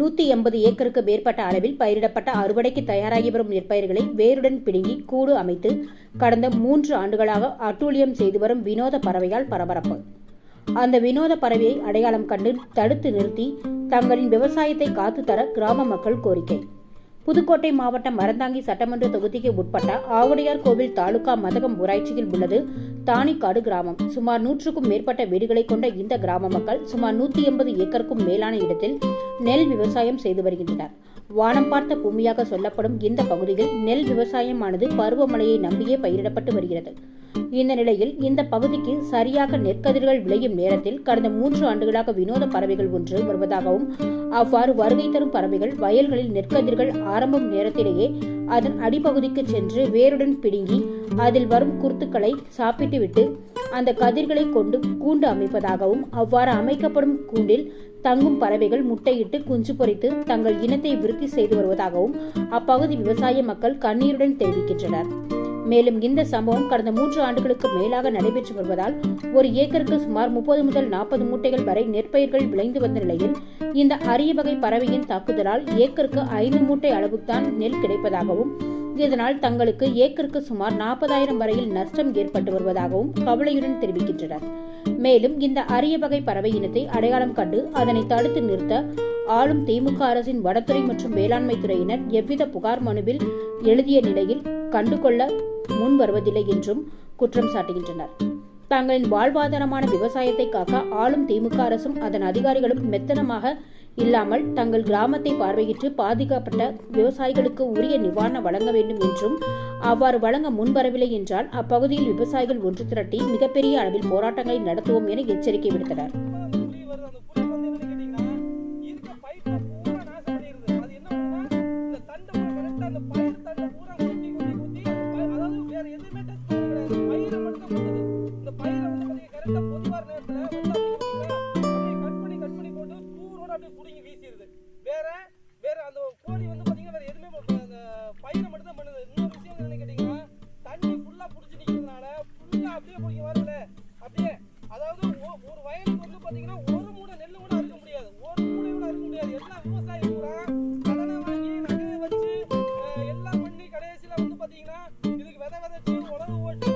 நூத்தி எண்பது ஏக்கருக்கு மேற்பட்ட அளவில் பயிரிடப்பட்ட அறுவடைக்கு தயாராகி வரும் நெற்பயிர்களை வேருடன் பிடுங்கி கூடு அமைத்து கடந்த மூன்று ஆண்டுகளாக அட்டூழியம் செய்து வரும் வினோத பறவையால் பரபரப்பு. அந்த வினோத பறவையை அடையாளம் கண்டு தடுத்து நிறுத்தி தங்களின் விவசாயத்தை காத்து தர கிராம மக்கள் கோரிக்கை. புதுக்கோட்டை மாவட்டம் மரந்தாங்கி சட்டமன்ற தொகுதிக்கு உட்பட்ட ஆவுடையார் கோவில் தாலுகா மதகம் ஊராட்சியில் உள்ளது. தானிக்காடு கிராமம். சுமார் நூற்றுக்கும் மேற்பட்ட வீடுகளை கொண்ட இந்த கிராம மக்கள் சுமார் நூத்தி எண்பது ஏக்கருக்கும் மேலான இடத்தில் நெல் விவசாயம் செய்து வருகின்றனர். வானம் பார்த்த பூமியாக சொல்லப்படும் இந்த பகுதியில் நெல் விவசாயமானது பருவமழையை நம்பியே பயிரிடப்பட்டு வருகிறது. இந்த நிலையில் இந்த பகுதிக்கு சரியாக நெற்கதிர்கள் விளையும் நேரத்தில் கடந்த மூன்று ஆண்டுகளாக வினோத பறவைகள் ஒன்று வருவதாகவும் அவ்வாறு வருகை தரும் பறவைகள் வயல்களில் நெற்கதிர்கள் ஆரம்பம் நேரத்திலேயே அதன் அடிப்பகுதிக்கு சென்று வேருடன் பிடுங்கி அதில் வரும் குருத்துக்களை சாப்பிட்டுவிட்டு அந்த கதிர்களை கொண்டு கூண்டு அமைப்பதாகவும் அவ்வாறு அமைக்கப்படும் கூண்டில் தங்கும் பறவைகள் முட்டையிட்டு குஞ்சு பொரித்து தங்கள் இனத்தை விருத்தி செய்து வருவதாகவும் அப்பகுதி விவசாய மக்கள் கண்ணீருடன் தெரிவிக்கின்றனர். மேலும் இந்த சம்பவம் கடந்த மூன்று ஆண்டுகளுக்கு மேலாக நடைபெற்று வருவதால் ஒரு ஏக்கருக்கு சுமார் முப்பது முதல் நாற்பது மூட்டைகள் வரை நெற்பயிர்கள் விளைந்து வந்த நிலையில் இந்த அரிய வகை பறவையின் தாக்குதலால் ஏக்கருக்கு ஐந்து மூட்டை அளவுக்குத்தான் நெல் கிடைப்பதாகவும் இதனால் தங்களுக்கு ஏக்கருக்கு சுமார் நாற்பதாயிரம் வரையில் நஷ்டம் ஏற்பட்டு வருவதாகவும் கவலையுடன் தெரிவிக்கின்றனர். மேலும் இந்த அரிய வகை பறவை இனத்தை அடையாளம் கண்டு அதனை தடுத்து நிறுத்த ஆளும் திமுக அரசின் வனத்துறை மற்றும் வேளாண்மை துறையினர் எவ்வித புகார் மனுவில் எழுதிய நிலையில் கண்டுகொள்ள முன் வருவதில்லை என்றும் குற்றம் சாட்டுகின்றனர். தங்களின் வாழ்வாதாரமான விவசாயத்தை காக்க ஆளும் திமுக அரசும் அதன் அதிகாரிகளும் மெத்தனமாக இல்லாமல் தங்கள் கிராமத்தை பார்வையிட்டு பாதிக்கப்பட்ட விவசாயிகளுக்கு உரிய நிவாரணம் வழங்க வேண்டும் என்றும் அவ்வாறு வழங்க முன்வரவில்லை என்றால் அப்பகுதியில் விவசாயிகள் ஒன்று திரட்டி மிகப்பெரிய அளவில் போராட்டங்களை நடத்துவோம் என எச்சரிக்கை விடுத்தனர். அப்படியே வரல. அப்படியே அதாவது ஒரு வயலுக்கு வந்து பாத்தீங்கன்னா ஒரு மூட நெல்லு கூட அறுக்க முடியாது. ஒரு மூடை கூட அறுக்க முடியாது. எல்லாம் விவசாயி கூட கடனை வாங்கி நகையை வச்சு எல்லாம் பண்ணி கடைசியில வந்து பாத்தீங்கன்னா இதுக்கு விதை விதைச்சு உழவு ஓட்டி